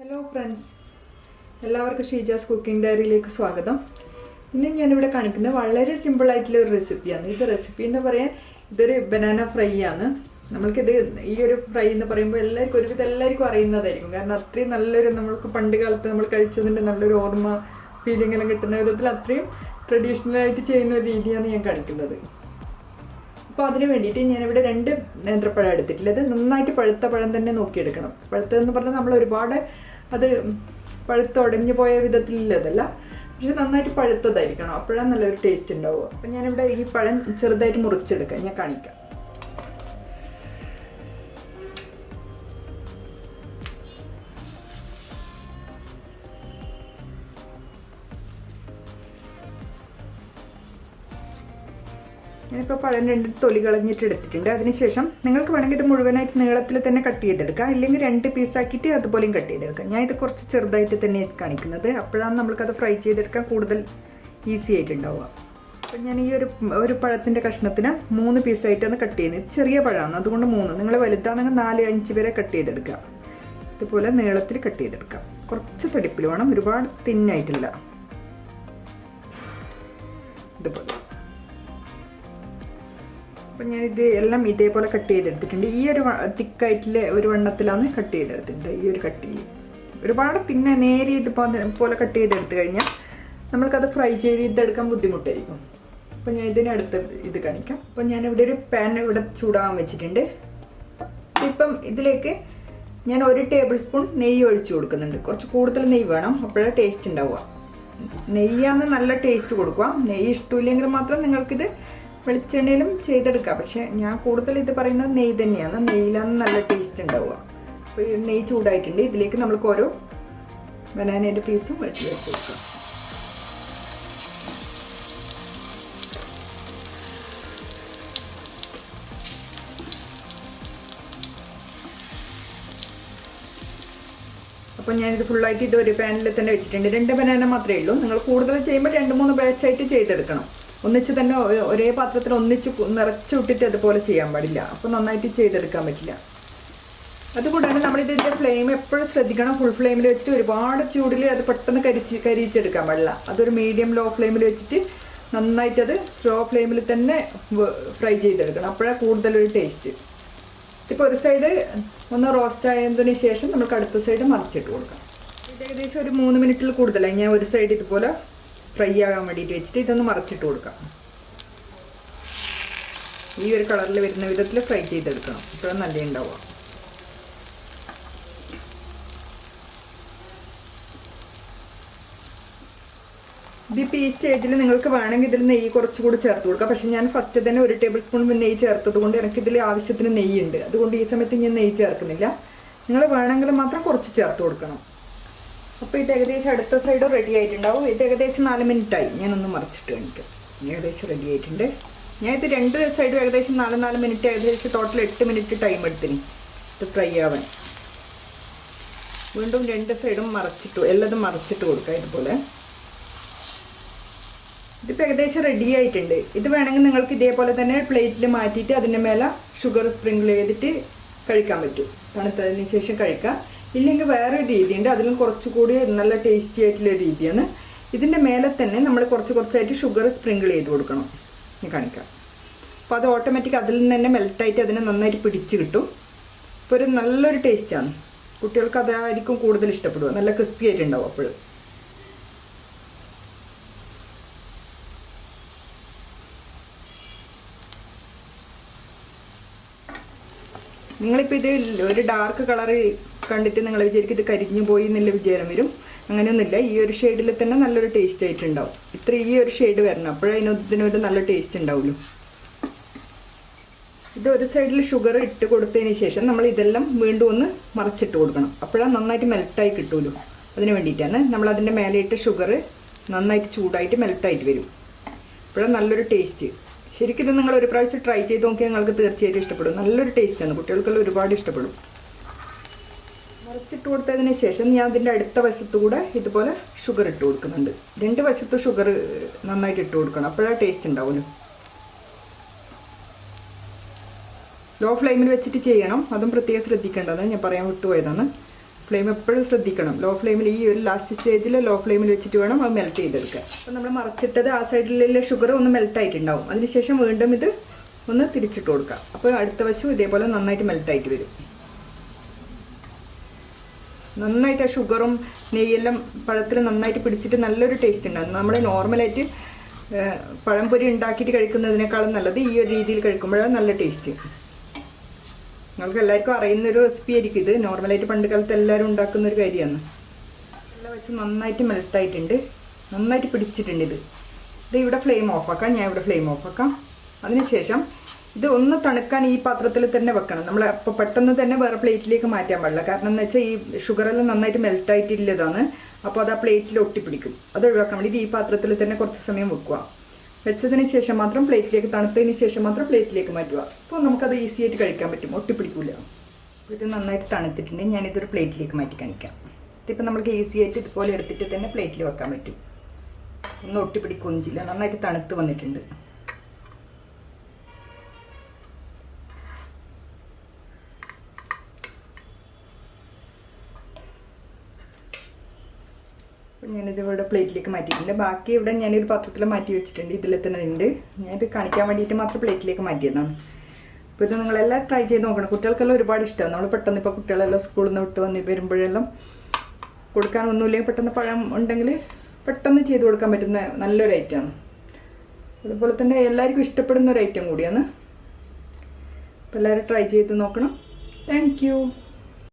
Hello friends എല്ലാവർക്കും Sheeja's cooking ഡയറിയിലേക്ക് സ്വാഗതം. ഇന്ന് ഞാനിവിടെ കാണിക്കുന്നത് വളരെ സിമ്പിൾ ആയിട്ടുള്ള ഒരു റെസിപ്പിയാണ് ഇത് റെസിപ്പി എന്ന് പറയാൻ ഇതൊരു ബനാന ഫ്രൈ ആണ്. നമ്മൾക്കിത് ഈ ഒരു ഫ്രൈ എന്ന് പറയുമ്പോൾ എല്ലാവർക്കും ഒരുവിധം എല്ലാവർക്കും അറിയുന്നതായിരിക്കും. കാരണം അത്രയും നല്ലൊരു നമ്മൾക്ക് പണ്ട് കാലത്ത് നമ്മൾ കഴിച്ചതിന്റെ നല്ലൊരു ഓർമ്മ ഫീലിംഗ് എല്ലാം കിട്ടുന്ന വിധത്തിൽ അത്രയും ട്രഡീഷണലായിട്ട് ചെയ്യുന്ന ഒരു രീതിയാണ് ഞാൻ കാണിക്കുന്നത്. അപ്പോൾ അതിന് വേണ്ടിയിട്ട് ഞാനിവിടെ രണ്ട് നേന്ത്രപ്പഴം എടുത്തിട്ടുള്ളത് നന്നായിട്ട് പഴുത്ത പഴം തന്നെ നോക്കിയെടുക്കണം. പഴുത്തതെന്ന് പറഞ്ഞാൽ നമ്മൾ ഒരുപാട് അത് പഴുത്ത് ഉടഞ്ഞു പോയ വിധത്തിലുള്ളതല്ല പക്ഷെ നന്നായിട്ട് പഴുത്തതായിരിക്കണം. അപ്പോഴാണ് നല്ലൊരു ടേസ്റ്റ് ഉണ്ടാവുക. അപ്പം ഞാനിവിടെ ഈ പഴം ചെറുതായിട്ട് മുറിച്ചെടുക്കാം. ഞാൻ കാണിക്കാം. ഞാനിപ്പോൾ പഴം രണ്ട് തൊലി കളഞ്ഞിട്ട് എടുത്തിട്ടുണ്ട്. അതിനുശേഷം നിങ്ങൾക്ക് വേണമെങ്കിൽ ഇത് മുഴുവനായിട്ട് നീളത്തിൽ തന്നെ കട്ട് ചെയ്തെടുക്കാം. ഇല്ലെങ്കിൽ രണ്ട് പീസാക്കിയിട്ട് അതുപോലെയും കട്ട് ചെയ്തെടുക്കാം. ഞാൻ ഇത് കുറച്ച് ചെറുതായിട്ട് തന്നെ കാണിക്കുന്നത്. അപ്പോഴാണ് നമ്മൾക്കത് ഫ്രൈ ചെയ്തെടുക്കാൻ കൂടുതൽ ഈസി ആയിട്ടുണ്ടാവുക. അപ്പം ഞാൻ ഈ ഒരു ഒരു പഴത്തിന്റെ കഷ്ണത്തിന് മൂന്ന് പീസായിട്ടാണ് കട്ട് ചെയ്യുന്നത്. ചെറിയ പഴമാണ്. അതുകൊണ്ട് മൂന്ന്. നിങ്ങൾ വലുതാണെങ്കിൽ നാല് അഞ്ച് വരെ കട്ട് ചെയ്തെടുക്കുക. ഇതുപോലെ നീളത്തിൽ കട്ട് ചെയ്തെടുക്കാം. കുറച്ച് തടിപ്പിൽ വേണം. ഒരുപാട് തിന്നായിട്ടില്ല ഇതുപോലെ. അപ്പം ഞാനിത് എല്ലാം ഇതേപോലെ കട്ട് ചെയ്തെടുത്തിട്ടുണ്ട്. ഈ ഒരു തിക്കായിട്ടുള്ള ഒരു വണ്ണത്തിലാണ് കട്ട് ചെയ്തെടുത്തിട്ടുണ്ട് ഈ ഒരു കട്ട് ചെയ്ത് ഒരുപാട് തിന്നെ നേരെ ഇത് പോലെ കട്ട് ചെയ്തെടുത്ത് കഴിഞ്ഞാൽ നമ്മൾക്കത് ഫ്രൈ ചെയ്തെടുക്കാൻ ബുദ്ധിമുട്ടായിരിക്കും. അപ്പം ഞാൻ ഇതിനടുത്ത് ഇത് കാണിക്കാം. അപ്പം ഇവിടെ ഒരു പാൻ ഇവിടെ ചൂടാകാൻ വെച്ചിട്ടുണ്ട്. ഇപ്പം ഇതിലേക്ക് ഞാൻ ഒരു ടേബിൾ സ്പൂൺ നെയ്യ് ഒഴിച്ചു കൊടുക്കുന്നുണ്ട്. കുറച്ച് കൂടുതൽ നെയ്യ് വേണം അപ്പോഴേ ടേസ്റ്റ് ഉണ്ടാവുക. നെയ്യാന്ന് നല്ല ടേസ്റ്റ് കൊടുക്കുക. നെയ്യ് ഇഷ്ടമില്ലെങ്കിൽ മാത്രം നിങ്ങൾക്കിത് വെളിച്ചെണ്ണയിലും ചെയ്തെടുക്കാം. പക്ഷേ ഞാൻ കൂടുതൽ ഇത് പറയുന്നത് നെയ്യ് തന്നെയാണ്. നെയ്യിലാണ് നല്ല ടേസ്റ്റ് ഉണ്ടാവുക. അപ്പോൾ ഈ നെയ്യ് ചൂടായിട്ടുണ്ട്. ഇതിലേക്ക് നമ്മൾക്ക് ഓരോ ബനാനയുടെ പീസും വെച്ച് വെച്ച് കൊടുക്കാം അപ്പോൾ ഞാനിത് ഫുള്ളായിട്ട് ഇത് ഒരു പാനിൽ തന്നെ വെച്ചിട്ടുണ്ട്. രണ്ട് ബനാന മാത്രമേ ഉള്ളൂ. നിങ്ങൾ കൂടുതൽ ചെയ്യുമ്പോൾ രണ്ട് മൂന്ന് ബാച്ചായിട്ട് ചെയ്തെടുക്കണം. ഒന്നിച്ച് തന്നെ ഒരേ പാത്രത്തിൽ ഒന്നിച്ച് നിറച്ചു വിട്ടിട്ട് അതുപോലെ ചെയ്യാൻ പാടില്ല. അപ്പോൾ നന്നായിട്ട് ചെയ്തെടുക്കാൻ പറ്റില്ല. അതുകൂടാതെ നമ്മൾ ഇതിന്റെ ഫ്ലെയിം എപ്പോഴും ശ്രദ്ധിക്കണം. ഫുൾ ഫ്ലെയിമിൽ വെച്ചിട്ട് ഒരുപാട് ചൂടിൽ അത് പെട്ടെന്ന് കരിച്ച് കരിച്ചെടുക്കാൻ പാടില്ല. അതൊരു മീഡിയം ലോ ഫ്ലെയിമിൽ വെച്ചിട്ട് നന്നായിട്ട് അത് സ്ലോ ഫ്ലെയിമിൽ തന്നെ ഫ്രൈ ചെയ്തെടുക്കണം. അപ്പോഴാണ് കൂടുതലൊരു ടേസ്റ്റ് ഇപ്പോൾ ഒരു സൈഡ് ഒന്ന് റോസ്റ്റ് ആയതിന് ശേഷം നമുക്ക് അടുത്ത സൈഡ് മറിച്ചിട്ട് കൊടുക്കാം. ഇത് ഏകദേശം ഒരു മൂന്ന് മിനിറ്റിൽ കൂടുതലായി. ഞാൻ ഒരു സൈഡ് ഇതുപോലെ ഫ്രൈ ആകാൻ വേണ്ടിയിട്ട് വെച്ചിട്ട് ഇതൊന്ന് മറച്ചിട്ട് കൊടുക്കാം. ഈ ഒരു കളറിൽ വരുന്ന വിധത്തിൽ ഫ്രൈ ചെയ്തെടുക്കണം. ഇപ്പോഴും നല്ല ഉണ്ടാവുക. ഇതിപ്പോൾ ഈ സ്റ്റേജിൽ നിങ്ങൾക്ക് വേണമെങ്കിൽ ഇതിൽ നെയ്യ് കുറച്ചുകൂടി ചേർത്ത് കൊടുക്കാം. പക്ഷേ ഞാൻ ഫസ്റ്റ് തന്നെ ഒരു ടേബിൾ സ്പൂൺ നെയ്യ് ചേർത്തത് കൊണ്ട് എനിക്കിതിൽ ആവശ്യത്തിന് നെയ്യുണ്ട്. അതുകൊണ്ട് ഈ സമയത്ത് ഞാൻ നെയ്യ് ചേർക്കുന്നില്ല. നിങ്ങൾ വേണമെങ്കിൽ മാത്രം കുറച്ച് ചേർത്ത് കൊടുക്കണം. അപ്പോൾ ഇത് ഏകദേശം അടുത്ത സൈഡ് റെഡി ആയിട്ടുണ്ടാവും. ഇത് ഏകദേശം നാല് മിനിറ്റായി ഞാനൊന്ന് മറിച്ചിട്ട് കാണിക്കാം. ഏകദേശം റെഡി ആയിട്ടുണ്ട്. ഞാൻ ഇത് രണ്ട് സൈഡും ഏകദേശം നാല് നാല് മിനിറ്റ് ഏകദേശം ടോട്ടൽ എട്ട് മിനിറ്റ് ടൈം എടുത്തിന്. ഇത് ഫ്രൈ ആവാൻ. വീണ്ടും രണ്ട് സൈഡും മറച്ചിട്ട് എല്ലാതും മറച്ചിട്ട് കൊടുക്കുക ഇതുപോലെ. ഇതിപ്പോൾ ഏകദേശം റെഡി ആയിട്ടുണ്ട്. ഇത് വേണമെങ്കിൽ നിങ്ങൾക്ക് ഇതേപോലെ തന്നെ പ്ലേറ്റിൽ മാറ്റിയിട്ട് അതിന്റെ മേലെ ഷുഗർ സ്പ്രിങ്കിൾ ചെയ്തിട്ട് കഴിക്കാൻ പറ്റും. തണുത്തതിന് ശേഷം കഴിക്കാം. ഇല്ലെങ്കിൽ വേറെ രീതിയുണ്ട്. അതിലും കുറച്ചുകൂടി നല്ല ടേസ്റ്റി ആയിട്ടുള്ള രീതിയാണ്. ഇതിന്റെ മേലെ തന്നെ നമ്മൾ കുറച്ച് കുറച്ചായിട്ട് ഷുഗർ സ്പ്രിങ്കിൾ ചെയ്ത് കൊടുക്കണം. ഞാൻ കാണിക്കാം. അപ്പോൾ അത് ഓട്ടോമാറ്റിക് അതിൽ നിന്ന് തന്നെ മെൽറ്റായിട്ട് അതിനെ നന്നായിട്ട് പിടിച്ച് കിട്ടും. ഇപ്പോൾ ഒരു നല്ലൊരു ടേസ്റ്റാണ് കുട്ടികൾക്ക് അതായിരിക്കും കൂടുതൽ ഇഷ്ടപ്പെടുക. നല്ല ക്രിസ്പി ആയിട്ടുണ്ടാവും അപ്പോൾ. നിങ്ങളിപ്പോൾ ഇത് ഒരു ഡാർക്ക് കളറ് കണ്ടിട്ട് നിങ്ങൾ വിചാരിക്കും ഇത് കരിഞ്ഞു പോയി എന്നുള്ള വിചാരം വരും. അങ്ങനെയൊന്നുമില്ല. ഈ ഒരു ഷെയ്ഡിൽ തന്നെ നല്ലൊരു ടേസ്റ്റ് ആയിട്ടുണ്ടാവും. ഇത്ര ഈ ഒരു ഷെയ്ഡ് വരണം. അപ്പോഴേ അതിനൊരു നല്ല ടേസ്റ്റ് ഉണ്ടാവുള്ളൂ. ഇത് ഒരു സൈഡിൽ ഷുഗർ ഇട്ട് കൊടുത്തതിന് ശേഷം നമ്മൾ ഇതെല്ലാം വീണ്ടും ഒന്ന് മറച്ചിട്ട് കൊടുക്കണം. അപ്പോഴാണ് നന്നായിട്ട് മെൽട്ടായി കിട്ടുമല്ലോ അതിന് വേണ്ടിയിട്ടാണ് നമ്മൾ അതിന്റെ മേലെ ഇട്ട് ഷുഗർ നന്നായിട്ട് ചൂടായിട്ട് മെൽട്ടായിട്ട് വരും. അപ്പോഴാണ് നല്ലൊരു ടേസ്റ്റ് ശരിക്കും ഇത് നിങ്ങൾ ഒരു പ്രാവശ്യം ട്രൈ ചെയ്ത് നോക്കിയാൽ നിങ്ങൾക്ക് തീർച്ചയായിട്ടും ഇഷ്ടപ്പെടും. നല്ലൊരു ടേസ്റ്റാണ് കുട്ടികൾക്കെല്ലാം ഒരുപാട് ഇഷ്ടപ്പെടും. മറിച്ചിട്ട് കൊടുത്തതിന് ശേഷം ഞാൻ അതിന്റെ അടുത്ത വശത്തു കൂടെ ഇതുപോലെ ഷുഗർ ഇട്ട് കൊടുക്കുന്നുണ്ട്. രണ്ട് വശത്ത് ഷുഗർ നന്നായിട്ട് ഇട്ട് കൊടുക്കണം. അപ്പോഴാണ് ടേസ്റ്റ് ഉണ്ടാവുമല്ലോ ലോ ഫ്ലെയിമിൽ വെച്ചിട്ട് ചെയ്യണം. അതും പ്രത്യേകം ശ്രദ്ധിക്കേണ്ടതാണ് ഞാൻ പറയാൻ വിട്ടുപോയതാണ്. ഫ്ലെയിം എപ്പോഴും ശ്രദ്ധിക്കണം. ലോ ഫ്ലെയിമിൽ ഈ ഒരു ലാസ്റ്റ് സ്റ്റേജിൽ ലോ ഫ്ലെയിമിൽ വെച്ചിട്ട് വേണം അത് മെൽറ്റ് ചെയ്തെടുക്കാൻ. അപ്പോൾ നമ്മൾ മറച്ചിട്ടത് ആ സൈഡിലുള്ള ഷുഗർ ഒന്ന് മെൽറ്റ് ആയിട്ടുണ്ടാവും. അതിനുശേഷം വീണ്ടും ഇത് ഒന്ന് തിരിച്ചിട്ട് കൊടുക്കുക അപ്പോൾ അടുത്ത വശം ഇതേപോലെ നന്നായിട്ട് മെൽറ്റായിട്ട് വരും. നന്നായിട്ട് ആ ഷുഗറും നെയ്യെല്ലാം പഴത്തിൽ നന്നായിട്ട് പിടിച്ചിട്ട് നല്ലൊരു ടേസ്റ്റ് ഉണ്ടാകും നമ്മൾ നോർമലായിട്ട് പഴംപൊരി ഉണ്ടാക്കിയിട്ട് കഴിക്കുന്നതിനേക്കാളും നല്ലത് ഈ ഒരു രീതിയിൽ കഴിക്കുമ്പോഴാണ് നല്ല ടേസ്റ്റ് നിങ്ങൾക്ക് എല്ലാവർക്കും അറിയുന്ന ഒരു റെസിപ്പി ആയിരിക്കും ഇത്. നോർമലായിട്ട് പണ്ട് കാലത്ത് എല്ലാവരും ഉണ്ടാക്കുന്ന ഒരു കാര്യമാണ്. എല്ലാ വെച്ച് നന്നായിട്ട് മെൽട്ടായിട്ടുണ്ട് നന്നായിട്ട് പിടിച്ചിട്ടുണ്ട് ഇത്. ഇത് ഇവിടെ ഫ്ലെയിം ഓഫാക്കാം ഞാൻ ഇവിടെ ഫ്ലെയിം ഓഫാക്കാം അതിനുശേഷം ഇത് ഒന്ന് തണുക്കാൻ ഈ പാത്രത്തിൽ തന്നെ വെക്കണം. നമ്മൾ അപ്പോൾ പെട്ടെന്ന് തന്നെ വേറെ പ്ലേറ്റിലേക്ക് മാറ്റാൻ പാടില്ല. കാരണം എന്ന് വെച്ചാൽ ഈ ഷുഗറെല്ലാം നന്നായിട്ട് മെൽട്ടായിട്ടില്ലതാണ് അപ്പോൾ അത് ആ പ്ലേറ്റിൽ ഒട്ടിപ്പിടിക്കും. അത് ഒഴിവാക്കാൻ വേണ്ടി ഈ പാത്രത്തിൽ തന്നെ കുറച്ച് സമയം വെക്കുക. വെച്ചതിന് ശേഷം മാത്രം പ്ലേറ്റിലേക്ക് തണുത്തതിന് ശേഷം മാത്രം പ്ലേറ്റിലേക്ക് മാറ്റുക. അപ്പോൾ നമുക്കത് ഈസി ആയിട്ട് കഴിക്കാൻ പറ്റും. ഒട്ടിപ്പിടിക്കില്ല ഇത് നന്നായിട്ട് തണുത്തിട്ടുണ്ട്. ഞാനിതൊരു പ്ലേറ്റിലേക്ക് മാറ്റി കാണിക്കാം. ഇതിപ്പോൾ നമുക്ക് ഈസി ആയിട്ട് ഇതുപോലെ എടുത്തിട്ട് തന്നെ പ്ലേറ്റിൽ വെക്കാൻ പറ്റും. ഒന്നും ഒട്ടിപ്പിടിക്കൊന്നില്ല നന്നായിട്ട് തണുത്ത് വന്നിട്ടുണ്ട്. ഞാനിത് ഇവിടെ പ്ലേറ്റിലേക്ക് മാറ്റിയിട്ടുണ്ട്. ബാക്കി ഇവിടെ ഞാനൊരു പാത്രത്തിൽ മാറ്റി വെച്ചിട്ടുണ്ട്. ഇതിൽ തന്നെ ഉണ്ട് ഞാനിത് കാണിക്കാൻ വേണ്ടിയിട്ട് മാത്രം പ്ലേറ്റിലേക്ക് മാറ്റിയതാണ്. അപ്പോൾ ഇത് നിങ്ങളെല്ലാം ട്രൈ ചെയ്ത് നോക്കണം. കുട്ടികൾക്കെല്ലാം ഒരുപാട് ഇഷ്ടമാണ്. നമ്മൾ പെട്ടെന്ന് ഇപ്പോൾ കുട്ടികളെല്ലാം സ്കൂളിൽ നിന്ന് വിട്ട് വന്ന് വരുമ്പോഴെല്ലാം കൊടുക്കാനൊന്നുമില്ലെങ്കിൽ പെട്ടെന്ന് പഴം ഉണ്ടെങ്കിൽ പെട്ടെന്ന് ചെയ്ത് കൊടുക്കാൻ പറ്റുന്ന നല്ലൊരു ഐറ്റമാണ് അതുപോലെ തന്നെ എല്ലാവർക്കും ഇഷ്ടപ്പെടുന്ന ഒരു ഐറ്റം കൂടിയാണ്. അപ്പോൾ എല്ലാവരും ട്രൈ ചെയ്ത് നോക്കണം. താങ്ക്